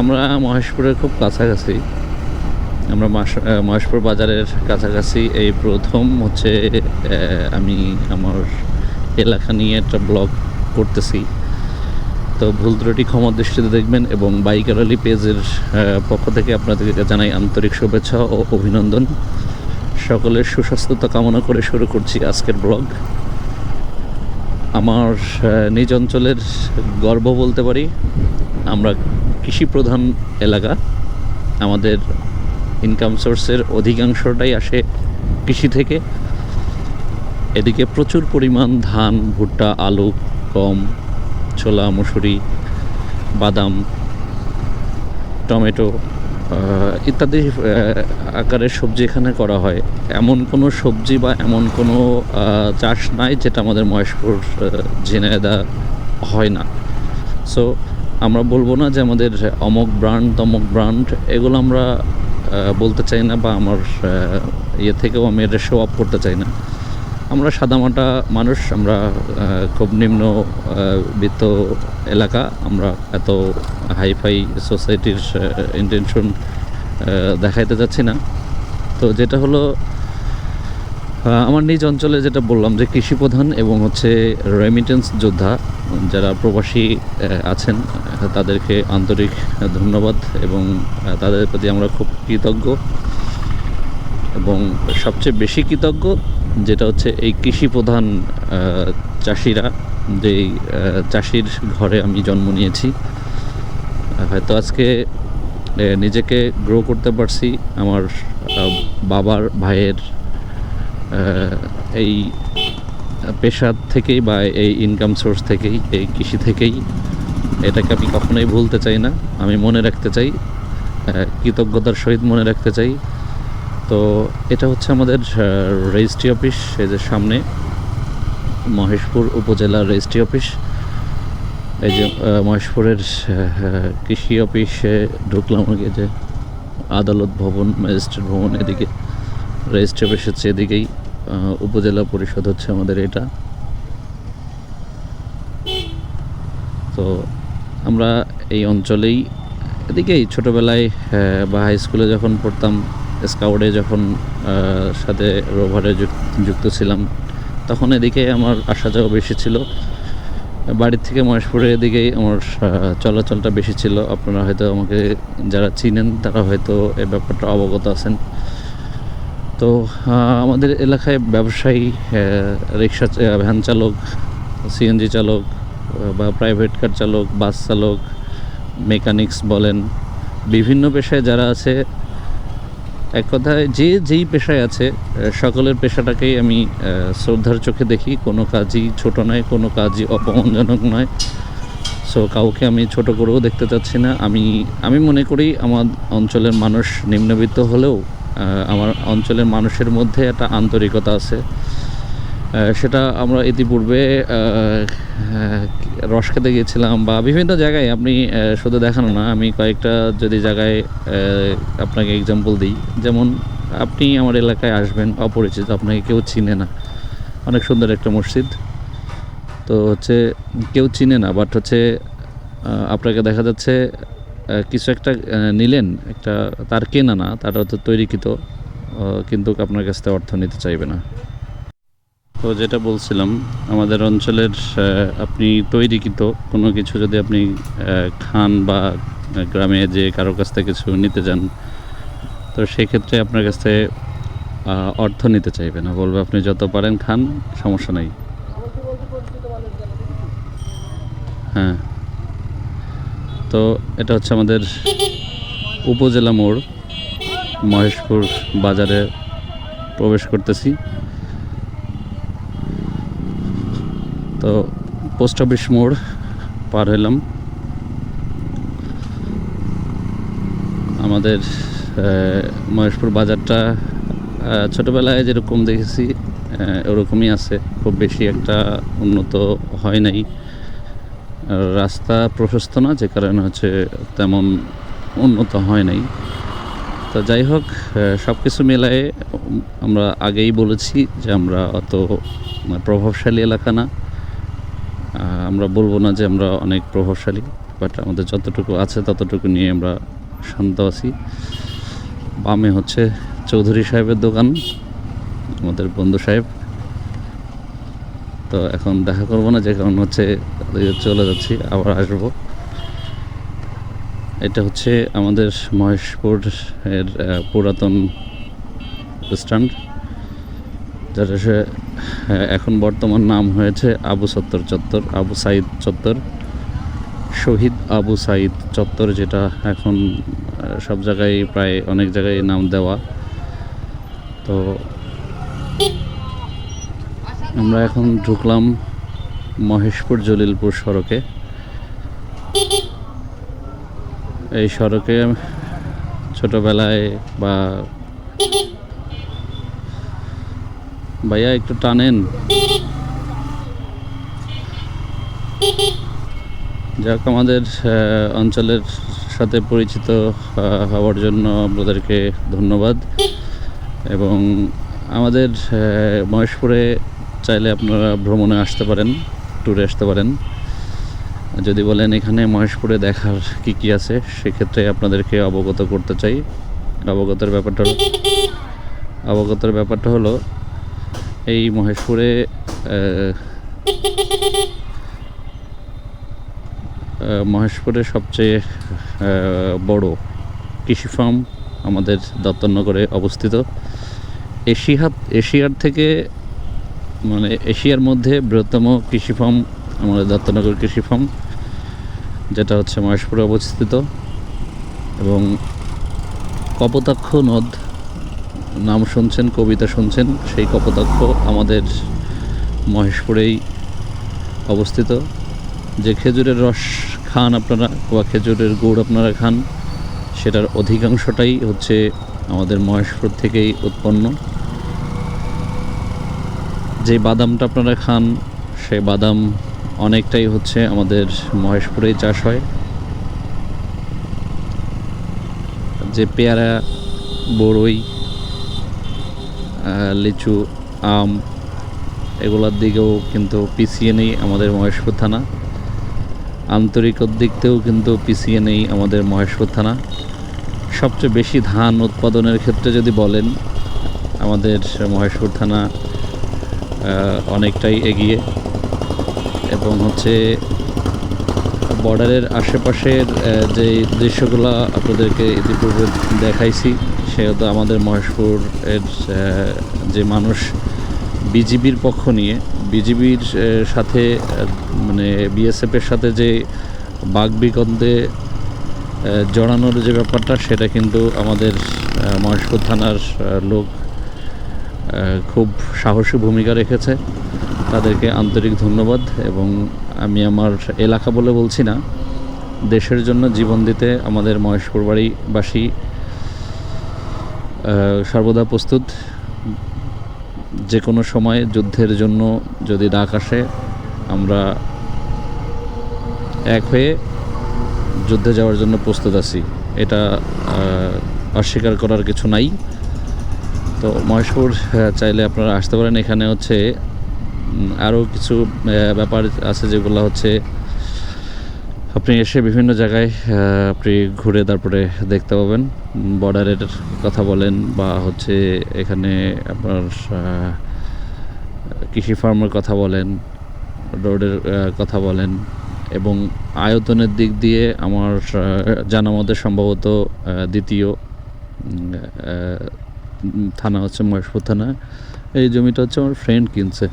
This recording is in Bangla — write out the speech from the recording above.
আমরা মহেশপুরের খুব কাছাকাছি। আমরা মহেশপুর বাজারের কাছাকাছি। এই প্রথম হচ্ছে আমি আমার এলাকা নিয়ে একটা ব্লগ করতেছি। তো ভুল ত্রুটি ক্ষমা দৃষ্টিতে দেখবেন এবং বাইকার পেজের পক্ষ থেকে আপনাদেরকে জানাই আন্তরিক শুভেচ্ছা ও অভিনন্দন। সকলের সুস্বাস্থ্যতা কামনা করে শুরু করছি আজকের ব্লগ। আমার নিজ অঞ্চলের গর্ব বলতে পারি। আমরা কৃষি প্রধান এলাকা। আমাদের ইনকাম সোর্সের অধিকাংশটাই আসে কৃষি থেকে। এদিকে প্রচুর পরিমাণ ধান, ভুট্টা, আলু, গম, ছোলা, মুসুরি, বাদাম, টমেটো ইত্যাদি আকারের সবজি এখানে করা হয়। এমন কোনো সবজি বা এমন কোনো চাষ নাই যেটা আমাদের মহেশপুর ঝিনাইদা হয় না। সো আমরা বলব না যে আমাদের অমক ব্র্যান্ড তমক ব্র্যান্ড, এগুলো আমরা বলতে চাই না বা আমার ইয়ে থেকেও আমি এটা শো আপ করতে চাই না। আমরা সাদামাটা মানুষ, আমরা খুব নিম্ন বিত্ত এলাকা, আমরা এত হাইফাই সোসাইটির ইন্টেনশন দেখাইতে যাচ্ছি না। তো যেটা হলো আমার নিজ অঞ্চলে যেটা বললাম যে কৃষি প্রধান এবং হচ্ছে রেমিটেন্স যোদ্ধা, যারা প্রবাসী আছেন, তাদেরকে আন্তরিক ধন্যবাদ এবং তাদের প্রতি আমরা খুব কৃতজ্ঞ এবং সবচেয়ে বেশি কৃতজ্ঞ যেটা হচ্ছে এই কৃষি প্রধান চাষিরা, যেই চাষির ঘরে আমি জন্ম নিয়েছি। হয়তো আজকে নিজেকে গ্রো করতে পারছি। আমার বাবার, ভাইয়ের এই পেশা থেকেই বা এই ইনকাম সোর্স থেকেই, এই কৃষি থেকেই এটাকে আমি কখনোই ভুলতে চাই না। আমি মনে রাখতে চাই কৃতজ্ঞতার সহিত মনে রাখতে চাই। তো এটা হচ্ছে আমাদের রেজিস্ট্রি অফিস এই যে সামনে মহেশপুর উপজেলার রেজিস্ট্রি অফিস এই যে মহেশপুরের কৃষি অফিসে ঢুকলাম আগে যে আদালত ভবন, ম্যাজিস্ট্রেট ভবন এদিকে, রেজিস্ট্রি অফিস হচ্ছে এদিকেই উপজেলা পরিষদ হচ্ছে আমাদের এটা। তো আমরা এই অঞ্চলেই, এদিকেই ছোটোবেলায় বা হাই স্কুলে যখন পড়তাম স্কাউটে যখন সাথে রোভারে যুক- যুক্ত ছিলাম, তখন এদিকে আমার আসা যাওয়া বেশি ছিল। বাড়ির থেকে মহেশপুরের এদিকেই আমার চলাচলটা বেশি ছিল। আপনারা হয়তো আমাকে যারা চিনেন, তারা হয়তো এ ব্যাপারটা অবগত আছেন। তো আমাদের এলাকায় ব্যবসায়ী রিক্সা ভ্যান চালক, সিএনজি চালক বা প্রাইভেট কার চালক বাস চালক মেকানিক্স বলেন, বিভিন্ন পেশায় যারা আছে এক কথায় যে যেই পেশায় আছে সকলের পেশাটাকেই আমি শ্রদ্ধার চোখে দেখি। কোনো কাজই ছোট নয়, কোনো কাজই অপমানজনক নয়। সো কাউকে আমি ছোট করেও দেখতে চাচ্ছি না। আমি আমি মনে করি আমার অঞ্চলের মানুষ নিম্নবিত্ত হলেও আমার অঞ্চলের মানুষের মধ্যে একটা আন্তরিকতা আছে। সেটা আমরা ইতিপূর্বে রস খেতে গিয়েছিলাম বা বিভিন্ন জায়গায় আপনি শুধু দেখানো না, আমি কয়েকটা যদি জায়গায় আপনাকে এক্সাম্পল দিই। যেমন আপনি আমার এলাকায় আসবেন, অপরিচিত, আপনাকে কেউ চিনে না। অনেক সুন্দর একটা মসজিদ। তো হচ্ছে কেউ চিনে না বাট হচ্ছে আপনাকে দেখা যাচ্ছে কিছু একটা নিলেন, একটা, তার কেনা না তার তো তৈরিকৃত কিন্তু আপনার কাছ থেকে অর্থ নিতে চাইবে না। তো যেটা বলছিলাম, আমাদের অঞ্চলের আপনি তৈরিকৃত কোনো কিছু যদি আপনি খান বা গ্রামে যে কারও কাছ থেকে কিছু নিতে যান, তো সেক্ষেত্রে আপনার কাছ থেকে অর্থ নিতে চাইবে না। বলবে, আপনি যত পারেন খান, সমস্যা নেই। হ্যাঁ। তো এটা হচ্ছে আমাদের উপজেলা মোড়, মহেশপুর বাজারে প্রবেশ করতেছি। তো পোস্ট অফিস মোড় পার হলাম। আমাদের মহেশপুর বাজারটা ছোটবেলায় যেরকম দেখেছি ওরকমই আছে। খুব বেশি একটা উন্নত হয় নাই। রাস্তা প্রশস্ত না, যে কারণে হচ্ছে তেমন উন্নত হয় নাই। তো যাই হোক সব কিছু মেলায় আমরা আগেই বলেছি যে আমরা অত প্রভাবশালী এলাকা না। আমরা বলব না যে আমরা অনেক প্রভাবশালী বাট আমাদের যতটুকু আছে ততটুকু নিয়ে আমরা শান্ত আছি। বামে হচ্ছে চৌধুরী সাহেবের দোকান, আমাদের বন্ধু সাহেব। তো এখন দেখা করব না, যে কারণ হচ্ছে চলে যাচ্ছি, আবার আসব। এটা হচ্ছে আমাদের মহেশপুর এর পুরাতন স্ট্যান্ড, যেটা সে এখন বর্তমান নাম হয়েছে আবু সত্তর চত্বর, আবু সাইদ চত্বর, শহীদ আবু সাইদ চত্বর, যেটা এখন সব জায়গায় প্রায় অনেক জায়গায় নাম দেওয়া। তো আমরা এখন ঢুকলাম মহেশপুর জলিলপুর সড়কে। এই সড়কে ছোটবেলায় বা ভাইয়া, একটু টানেন। যাক, আমাদের অঞ্চলের সাথে পরিচিত হওয়ার জন্য আপনাদেরকে ধন্যবাদ। এবং আমাদের মহেশপুরে চাইলে আপনারা ভ্রমণে আসতে পারেন, ট্যুরে আসতে পারেন। যদি বলেন এখানে মহেশপুরে দেখার কি কি আছে, সেক্ষেত্রে আপনাদেরকে অবগত করতে চাই। অবগতের ব্যাপারটা অবগতের ব্যাপারটা হলো এই মহেশপুরে আহ, আহ, মহেশপুরে সবচেয়ে বড় কৃষি ফার্ম আমাদের দত্তনগরে অবস্থিত। এশিয়া এশিয়ার থেকে মানে এশিয়ার মধ্যে বৃহত্তম কৃষি ফার্ম আমাদের দত্তনগর কৃষি ফার্ম যেটা হচ্ছে মহেশপুরে অবস্থিত। এবং কপোতাক্ষ নদ নাম শুনছেন, কবিতা শুনছেন, সেই কপোতাক্ষ আমাদের মহেশপুরেই অবস্থিত। যে খেজুরের রস খান আপনারা বা খেজুরের গুড় আপনারা খান, সেটার অধিকাংশটাই হচ্ছে আমাদের মহেশপুর থেকেই উৎপন্ন। যে বাদামটা আপনারা খান সেই বাদাম অনেকটাই হচ্ছে আমাদের মহেশপুরেই চাষ হয়। যে পেয়ারা বড়ই লিচু, আম, এগুলোর দিকেও কিন্তু পিছিয়ে নেই আমাদের মহেশপুর থানা। আন্তরিকর দিক থেকেও কিন্তু পিছিয়ে নেই আমাদের মহেশপুর থানা। সবচেয়ে বেশি ধান উৎপাদনের ক্ষেত্রে যদি বলেন, আমাদের মহেশপুর থানা অনেকটাই এগিয়ে। এবং হচ্ছে বর্ডারের আশেপাশের যে দৃশ্যগুলো আপনাদেরকে ইতিপূর্বে দেখাইছি সেহেতু আমাদের মহেশপুর এর যে মানুষ বিজিবির পক্ষ নিয়ে, বিজিবির সাথে মানে বিএসএফের সাথে যে বাগবিকন্দে জড়ানোর যে ব্যাপারটা, সেটা কিন্তু আমাদের মহেশপুর থানার লোক খুব সাহসী ভূমিকা রেখেছে। তাদেরকে আন্তরিক ধন্যবাদ এবং আমি আমার এলাকা বলে বলছি না, দেশের জন্য জীবন দিতে আমাদের মহেশপুর বাড়িবাসী সর্বদা প্রস্তুত। যে কোনো সময় যুদ্ধের জন্য যদি ডাক আসে, আমরা এক হয়ে যুদ্ধে যাওয়ার জন্য প্রস্তুত আছি। এটা অস্বীকার করার কিছু নাই। তো মহেশপুর চাইলে আপনারা আসতে পারেন। এখানে হচ্ছে আরও কিছু ব্যাপার আছে যেগুলো হচ্ছে আপনি এসে বিভিন্ন জায়গায় আপনি ঘুরে তারপরে দেখতে পাবেন। বর্ডারের কথা বলেন বা হচ্ছে এখানে আপনার কৃষি ফার্মের কথা বলেন, রোডের কথা বলেন এবং আয়তনের দিক দিয়ে আমার জানা মতে সম্ভবত দ্বিতীয় থানা হচ্ছে মহেশপুর থানা। এই জমিটা হচ্ছে আমার ফ্রেন্ড কিনছে।